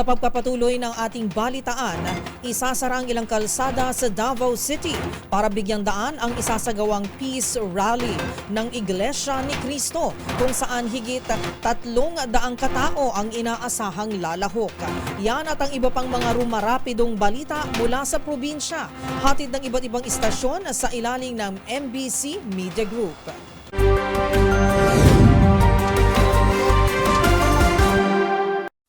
Sa pagpapatuloy ng ating balitaan, isasara ang ilang kalsada sa Davao City para bigyang daan ang isasagawang Peace Rally ng Iglesia ni Cristo kung saan higit tatlong daang katao ang inaasahang lalahok. Yan at ang iba pang mga rumarapidong balita mula sa probinsya. Hatid ng iba't ibang istasyon sa ilalim ng MBC Media Group.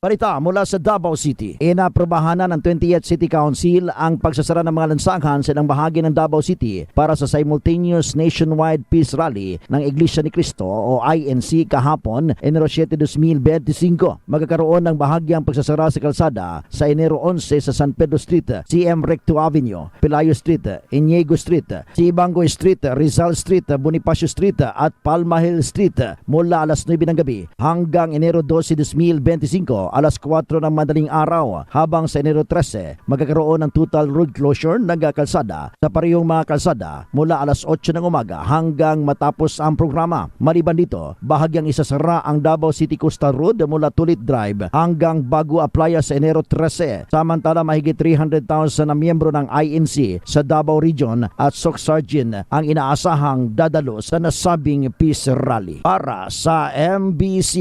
Balita mula sa Davao City. Inaprobahan na ng 20th City Council ang pagsasara ng mga lansangan sa ilang bahagi ng Davao City para sa simultaneous nationwide peace rally ng Iglesia ni Cristo o INC kahapon Enero 7, 2025. Magkakaroon ng bahagyang pagsasara sa kalsada sa Enero 11 sa San Pedro Street, CM Recto Avenue, Pelayo Street, Iniego Street, Sibango Street, Rizal Street, Bonifacio Street at Palma Hill Street mula alas 9 ng gabi hanggang Enero 12, 2025 alas 4 ng madaling araw habang sa Enero 13 magkakaroon ng total road closure ng kalsada sa parehong mga kalsada mula alas 8 ng umaga hanggang matapos ang programa. Maliban dito, bahagyang isasara ang Davao City Coastal Road mula Tulit Drive hanggang Bago Aplaya sa Enero 13. Samantala mahigit 300,000 na miyembro ng INC sa Davao Region at Sergeant ang inaasahang dadalo sa nasabing peace rally. Para sa MBC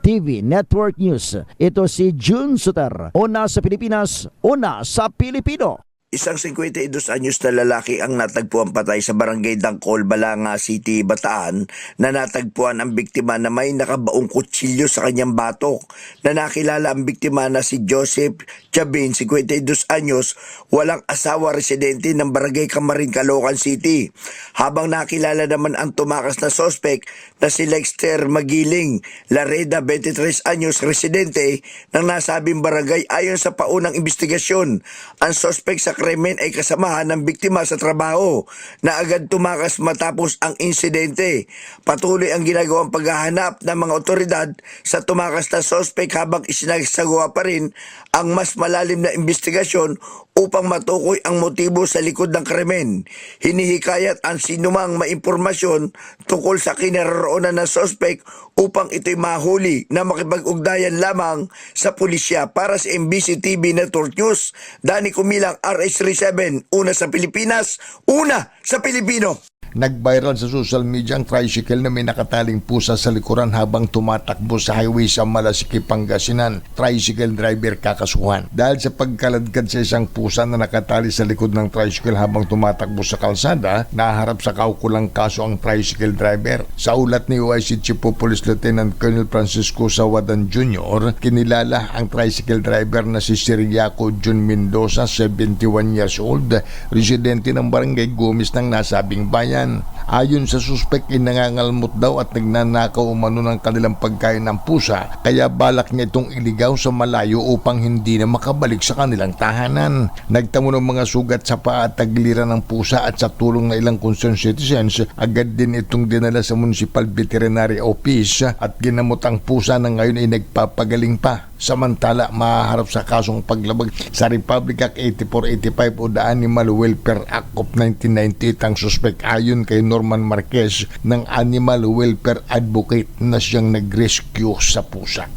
TV Network News, ito si June Suter. Una sa Pilipinas, una sa Pilipino. Isang 52 anyos na lalaki ang natagpuan patay sa barangay Dangkol, Balanga City, Bataan na natagpuan ang biktima na may nakabaong kutsilyo sa kanyang batok na nakilala ang biktima na si Joseph Chabin, 52 anyos, walang asawa residente ng barangay Camarin, Caloocan City. Habang nakilala naman ang tumakas na sospek na si Lexter Magiling, Lareda, 23 anyos, residente ng nasabing barangay ayon sa paunang investigasyon. Ang sospek sa krimen ay kasamahan ng biktima sa trabaho na agad tumakas matapos ang insidente. Patuloy ang ginagawang paghahanap ng mga otoridad sa tumakas na sospek habang isinasagawa pa rin ang mas malalim na investigasyon upang matukoy ang motibo sa likod ng krimen. Hinihikayat ang sinumang maimpormasyon tungkol sa kinaroroonan ng sospek upang ito'y mahuli na makipag-ugnayan lamang sa pulisya para sa MBC TV Network News. Dani Kumilang RH37, una sa Pilipinas, una sa Pilipino. Nag-viral sa social media ang tricycle na may nakataling pusa sa likuran habang tumatakbo sa highway sa Malasiki, Pangasinan. Tricycle driver kakasuhan. Dahil sa pagkaladkad sa isang pusa na nakatali sa likod ng tricycle habang tumatakbo sa kalsada, naharap sa kaukulang kaso ang tricycle driver. Sa ulat ni OIC Chief of Police Lieutenant Colonel Francisco Sawadan Jr., kinilala ang tricycle driver na si Siriaco Jun Mendoza, 71 years old, residente ng barangay Gomis ng nasabing bayan. sein Ayon sa suspek, inangangalmot daw at nagnanakaw umano ng kanilang pagkain ng pusa kaya balak niya itong iligaw sa malayo upang hindi na makabalik sa kanilang tahanan. Nagtamo ng mga sugat sa paa at tagliran ng pusa at sa tulong ng ilang concerned citizens, agad din itong dinala sa Municipal Veterinary Office at ginamot ang pusa na ngayon ay nagpapagaling pa. Samantala, mahaharap sa kasong paglabag sa Republic Act 8485 o The Animal Welfare Act of 1998 ang suspect ayon kay Norman Marquez ng Animal Welfare Advocate na siyang nag-rescue sa pusa.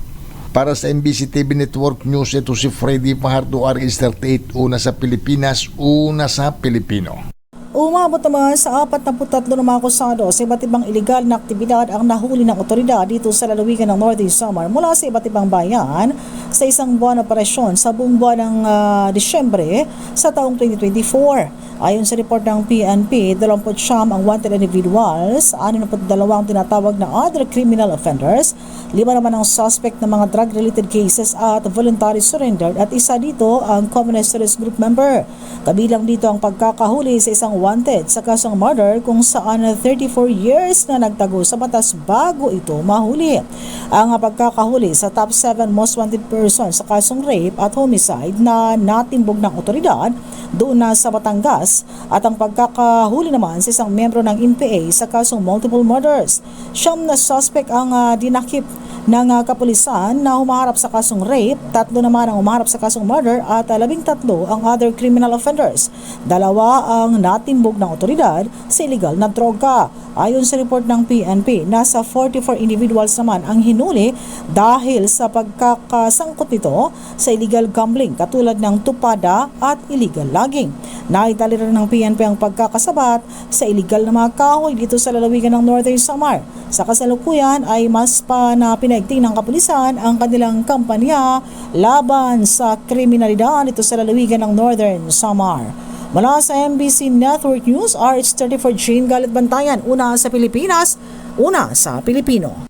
Para sa MBC TV Network News, ito si Freddy Fajardo RS38, una sa Pilipinas, una sa Pilipino. Umabot naman sa 43 na mga akusado sa iba't ibang iligal na aktibidad ang nahuli ng otoridad dito sa lalawigan ng Northeast Samar mula sa iba't ibang bayan sa isang buwan operasyon sa buong buwan ng ah, Disyembre sa taong 2024. Ayon sa report ng PNP, 29 ang wanted individuals, 62 ang tinatawag na other criminal offenders, lima naman ang suspect ng mga drug-related cases at voluntary surrendered at isa dito ang Communist Terrorist Group member. Kabilang dito ang pagkakahuli sa isang wanted sa kasong murder kung saan 34 years na nagtago sa batas bago ito mahuli. Ang pagkakahuli sa top 7 most wanted person sa kasong rape at homicide na natimbog ng otoridad doon na sa Batangas at ang pagkakahuli naman sa isang membro ng NPA sa kasong multiple murders. Siyam na suspect ang ah, dinakip ng ah, kapulisan na humaharap sa kasong rape, tatlo naman ang humaharap sa kasong murder at ah, labing tatlo ang other criminal offenders. Dalawa ang natimbog ng otoridad sa illegal na droga. Ayon sa report ng PNP, nasa 44 individuals naman ang hinuli dahil sa pagkakasangkot nito sa illegal gambling katulad ng tupada at illegal logging. Naitali rin ng PNP ang pagkakasabat sa illegal na mga kahoy dito sa lalawigan ng Northern Samar. Sa kasalukuyan ay mas pa na pinaigting ng kapulisan ang kanilang kampanya laban sa kriminalidad dito sa lalawigan ng Northern Samar. Mula sa MBC Network News, RH34 Jane Galit Bantayan, una sa Pilipinas, una sa Pilipino.